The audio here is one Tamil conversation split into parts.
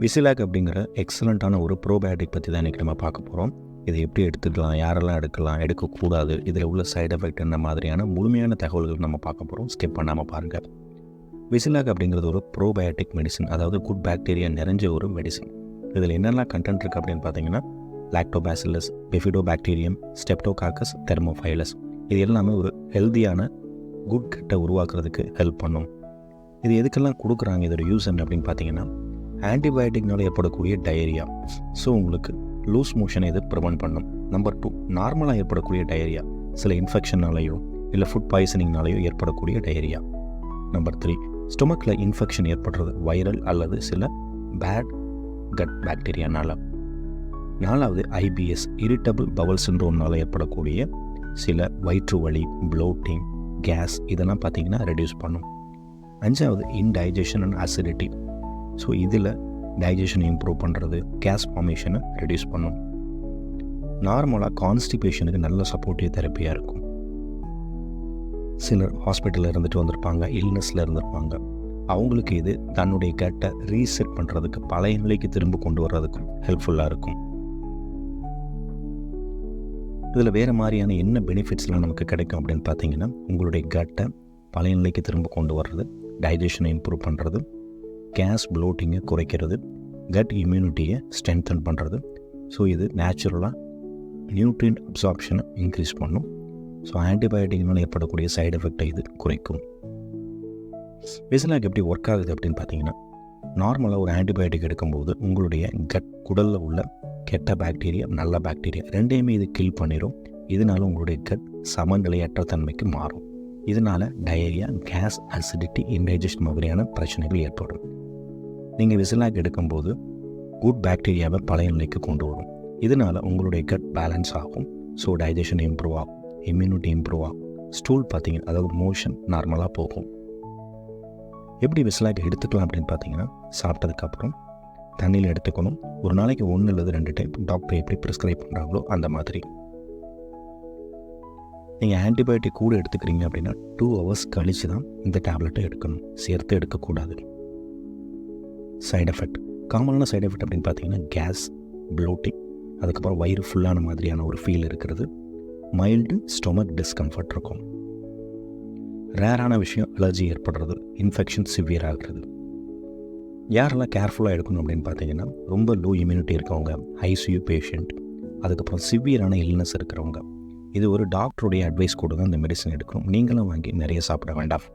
விசிலாக் அப்படிங்கிற எக்ஸலண்ட்டான ஒரு ப்ரோபயோட்டிக் பற்றி தான் இன்றைக்கி நம்ம பார்க்க போகிறோம் இதை எப்படி எடுத்துக்கலாம் யாரெல்லாம் எடுக்கலாம் எடுக்கக்கூடாது இதில் உள்ள சைடு எஃபெக்ட் என்ன மாதிரியான முழுமையான தகவல்கள் நம்ம பார்க்க போகிறோம் ஸ்கிப் பண்ணாமல் பாருங்கள் விசிலாக் அப்படிங்கிறது ஒரு ப்ரோபயோட்டிக் மெடிசன் அதாவது குட் பாக்டீரியா நிறைஞ்ச ஒரு மெடிசன் இதில் என்னெல்லாம் கண்டென்ட் இருக்குது அப்படின்னு பார்த்தீங்கன்னா lactobacillus bifidobacterium streptococcus thermophilus இது எல்லாமே ஒரு ஹெல்த்தியான குட் கட்டை உருவாக்குறதுக்கு ஹெல்ப் பண்ணும். இது எதுக்கெல்லாம் கொடுக்குறாங்க இதோட யூஸ் என்ன அப்படின்னு பார்த்தீங்கன்னா ஆன்டிபயோட்டிக்னால ஏற்படக்கூடிய டயரியா ஸோ உங்களுக்கு லூஸ் மோஷனை இது ப்ரிவெண்ட் பண்ணும். நம்பர் டூ நார்மலாக ஏற்படக்கூடிய டயரியா சில இன்ஃபெக்ஷனாலேயோ இல்லை ஃபுட் பாய்சனிங்னாலேயோ ஏற்படக்கூடிய டயரியா நம்பர் த்ரீ ஸ்டொமக்கில் இன்ஃபெக்ஷன் ஏற்படுறது வைரல் அல்லது சில பேட் கட் பாக்டீரியானால நாலாவது ஐபிஎஸ் இரிட்டபிள் பவல் சின்ரோம்னால் ஏற்படக்கூடிய சில வயிற்று வலி ப்ளோட்டிங் கேஸ் இதெல்லாம் பார்த்தீங்கன்னா ரெடியூஸ் பண்ணும். அஞ்சாவது இன்டைஜஷன் அண்ட் அசிடிட்டி ஸோ இதில் டைஜஷனை இம்ப்ரூவ் பண்ணுறது கேஸ் ஃபார்மேஷனை ரெடியூஸ் பண்ணும். நார்மலாக கான்ஸ்டிபேஷனுக்கு நல்ல சப்போர்ட்டிவ் தெரப்பியாக இருக்கும். சிலர் ஹாஸ்பிட்டலில் இருந்துட்டு வந்திருப்பாங்க இல்னஸில் இருந்திருப்பாங்க. அவங்களுக்கு இது தன்னுடைய கட்டை ரீசெட் பண்ணுறதுக்கு பழைய நிலைக்கு திரும்ப கொண்டு வர்றதுக்கும் ஹெல்ப்ஃபுல்லாக இருக்கும். இதில் வேறு மாதிரியான என்ன பெனிஃபிட்ஸ்லாம் நமக்கு கிடைக்கும் அப்படின்னு பார்த்தீங்கன்னா உங்களுடைய கட்டை பழைய நிலைக்கு திரும்ப கொண்டு வர்றது டைஜஷனை இம்ப்ரூவ் பண்ணுறது கேஸ் ப்ளோட்டிங்கை குறைக்கிறது கட் இம்யூனிட்டியை ஸ்ட்ரென்தன் பண்ணுறது ஸோ இது நேச்சுரலாக நியூட்ரியன்ட் அப்சார்ப்ஷனை இன்க்ரீஸ் பண்ணும். ஸோ ஆன்டிபயோட்டிக்னால் ஏற்படக்கூடிய சைடு எஃபெக்டை இது குறைக்கும். விசிலாக் எப்படி ஒர்க் ஆகுது அப்படின்னு பார்த்தீங்கன்னா நார்மலாக ஒரு ஆன்டிபயோட்டிக் எடுக்கும்போது உங்களுடைய கட் குடலில் உள்ள கெட்ட பாக்டீரியா நல்ல பாக்டீரியா ரெண்டையுமே இது கில் பண்ணிடும் இதனால உங்களுடைய கட் சமநிலையற்ற தன்மைக்கு மாறும். இதனால் டயரியா கேஸ் அசிடிட்டி இன்டைஜஷன் மாதிரியான பிரச்சனைகள் ஏற்படும். நீங்கள் விசிலாக் எடுக்கும்போது குட் பாக்டீரியாவை பழைய நிலைக்கு கொண்டு வரும். இதனால் உங்களுடைய கட் பேலன்ஸ் ஆகும். ஸோ டைஜஷன் இம்ப்ரூவ் ஆகும். இம்யூனிட்டி இம்ப்ரூவ் ஆகும். ஸ்டூல் பார்த்தீங்கன்னா அதாவது மோஷன் நார்மலாக போகும். எப்படி விசிலாக் எடுத்துக்கலாம் அப்படின்னு பார்த்தீங்கன்னா சாப்பிட்டதுக்கப்புறம் தண்ணியில் எடுத்துக்கணும். ஒரு நாளைக்கு ஒன்று அல்லது ரெண்டு டைம் டாக்டர் எப்படி ப்ரிஸ்கிரைப் பண்ணுறாங்களோ அந்த மாதிரி. நீங்கள் ஆன்டிபயோட்டிக் கூட எடுத்துக்கிறீங்க அப்படின்னா டூ ஹவர்ஸ் கழித்து தான் இந்த டேப்லெட்டை எடுக்கணும். சேர்த்து எடுக்கக்கூடாது. சைடு எஃபெக்ட் காமனான சைடு எஃபெக்ட் அப்படின்னு பார்த்தீங்கன்னா கேஸ் ப்ளோட்டிங் அதுக்கப்புறம் வயிறு ஃபுல்லான மாதிரியான ஒரு ஃபீல் இருக்கிறது. மைல்டு ஸ்டொமக் டிஸ்கம்ஃபர்ட் இருக்கும். ரேரான விஷயம் அலர்ஜி ஏற்படுறது இன்ஃபெக்ஷன் சிவியர் ஆகிறது. யாரெல்லாம் கேர்ஃபுல்லாக எடுக்கணும் அப்படின்னு பார்த்தீங்கன்னா ரொம்ப லோ இம்யூனிட்டி இருக்கவங்க ஐசியூ பேஷண்ட் அதுக்கப்புறம் சிவியரான இல்னஸ் இருக்கிறவங்க இது ஒரு டாக்டருடைய அட்வைஸ் கூட தான் இந்த மெடிசன் எடுக்கணும். நீங்களும் வாங்கி நிறைய சாப்பிட வேண்டாம்.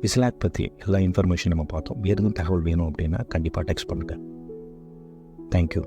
விசிலாக் பற்றி எல்லா இன்ஃபர்மேஷன் நம்ம பார்த்தோம். எதுவும் தகவல் வேணும் அப்படின்னா கண்டிப்பாக டெக்ஸ்ட் பண்ணுங்கள் தேங்க்யூ